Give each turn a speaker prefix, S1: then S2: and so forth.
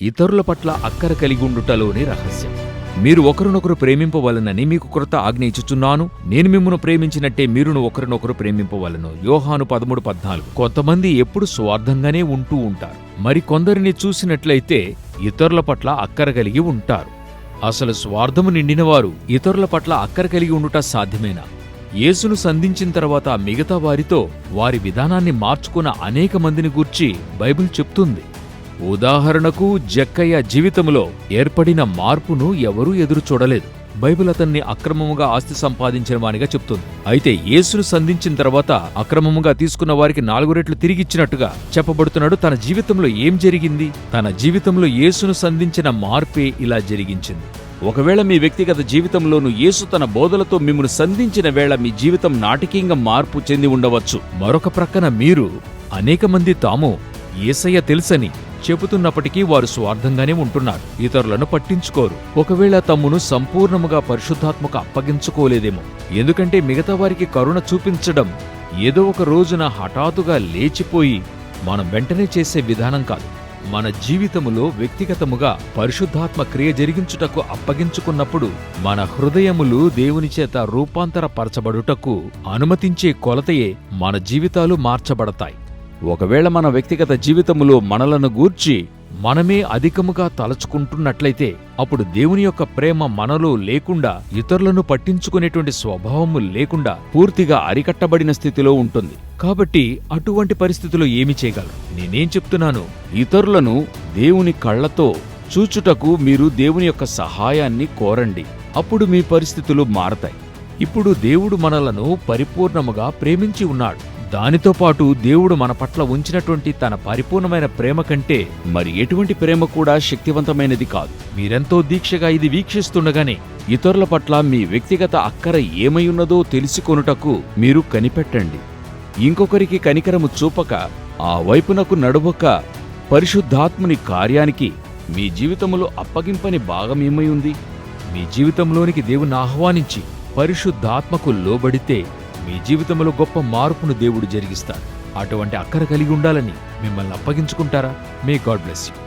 S1: ఇతరుల పట్ల అక్కర కలిగి ఉండుటలోని రహస్యం. మీరు ఒకరినొకరు ప్రేమింపవలనని మీకు కొరత ఆజ్ఞ ఇచ్చుచున్నాను. నేను మిమ్మను ప్రేమించినట్టే మీరును ఒకరినొకరు ప్రేమింపవలను. యోహాను పదమూడు పద్నాలుగు. కొంతమంది ఎప్పుడు స్వార్థంగానే ఉంటూ ఉంటారు. మరి కొందరిని చూసినట్లయితే ఇతరుల పట్ల అక్కర కలిగి ఉంటారు. అసలు స్వార్థము నిండినవారు ఇతరుల పట్ల అక్కర కలిగి ఉండుట సాధ్యమేనా? యేసును సంధించిన తర్వాత మిగతా వారితో వారి విధానాన్ని మార్చుకున్న అనేక మందిని గూర్చి బైబిల్ చెప్తుంది. ఉదాహరణకు జక్కయ్య జీవితంలో ఏర్పడిన మార్పును ఎవరూ ఎదురు చూడలేదు బైబిల్ అతన్ని అక్రమముగా ఆస్తి సంపాదించిన వానిగా చెప్తుంది. అయితే యేసును సంధించిన తర్వాత అక్రమముగా తీసుకున్న వారికి నాలుగు రెట్లు తిరిగిచ్చినట్టుగా చెప్పబడుతున్నాడు. తన జీవితంలో ఏం జరిగింది? తన జీవితంలో యేసును సంధించిన మార్పే ఇలా జరిగించింది. ఒకవేళ మీ వ్యక్తిగత జీవితంలోనూ యేసు తన బోధలతో మిమ్మల్ని సంధించిన వేళ మీ జీవితం నాటకీయంగా మార్పు చెంది ఉండవచ్చు. మరొక ప్రక్కన మీరు అనేక మంది తాము ఏసయ్య తెలుసని చెబుతున్నప్పటికీ వారు స్వార్థంగానే ఉంటున్నారు. ఇతరులను పట్టించుకోరు. ఒకవేళ తమ్మును సంపూర్ణముగా పరిశుద్ధాత్మక అప్పగించుకోలేదేమో. ఎందుకంటే మిగతా వారికి కరుణ చూపించడం ఏదో ఒక రోజున హఠాత్తుగా లేచిపోయి మనం వెంటనే చేసే విధానం కాదు. మన జీవితములో వ్యక్తిగతముగా పరిశుద్ధాత్మ క్రియ జరిగించుటకు అప్పగించుకున్నప్పుడు మన హృదయములు దేవుని చేత రూపాంతరపరచబడుటకు అనుమతించే కొలతయే మన జీవితాలు మార్చబడతాయి. ఒకవేళ మన వ్యక్తిగత జీవితములో మనలను గూర్చి మనమే అధికముగా తలచుకుంటున్నట్లయితే అప్పుడు దేవుని యొక్క ప్రేమ మనలో లేకుండా ఇతరులను పట్టించుకునేటువంటి స్వభావము లేకుండా పూర్తిగా అరికట్టబడిన స్థితిలో ఉంటుంది. కాబట్టి అటువంటి పరిస్థితిలో ఏమి చేయగలరు? నేనేం చెప్తున్నాను? ఇతరులను దేవుని కళ్ళతో చూచుటకు మీరు దేవుని యొక్క సహాయాన్ని కోరండి. అప్పుడు మీ పరిస్థితులు మారతాయి. ఇప్పుడు దేవుడు మనలను పరిపూర్ణముగా ప్రేమించి ఉన్నాడు. దానితో పాటు దేవుడు మన పట్ల ఉంచినటువంటి తన పరిపూర్ణమైన ప్రేమ కంటే మరి ఎటువంటి ప్రేమ కూడా శక్తివంతమైనది కాదు. మీరెంతో దీక్షగా ఇది వీక్షిస్తుండగానే ఇతరుల పట్ల మీ వ్యక్తిగత అక్కర ఏమైయున్నదో తెలుసుకొనుటకు మీరు కనిపెట్టండి. ఇంకొకరికి కనికరము చూపక ఆ వైపునకు నడువక పరిశుద్ధాత్ముని కార్యానికి మీ జీవితములో అప్పగింపని భాగమేమై ఉంది? మీ జీవితంలోనికి దేవుని ఆహ్వానించి పరిశుద్ధాత్మకు లోబడితే మీ జీవితంలో గొప్ప మార్పును దేవుడు జరిగిస్తాడు. అటువంటి అక్కర కలిగి ఉండాలని మిమ్మల్ని అప్పగించుకుంటారా? May God bless you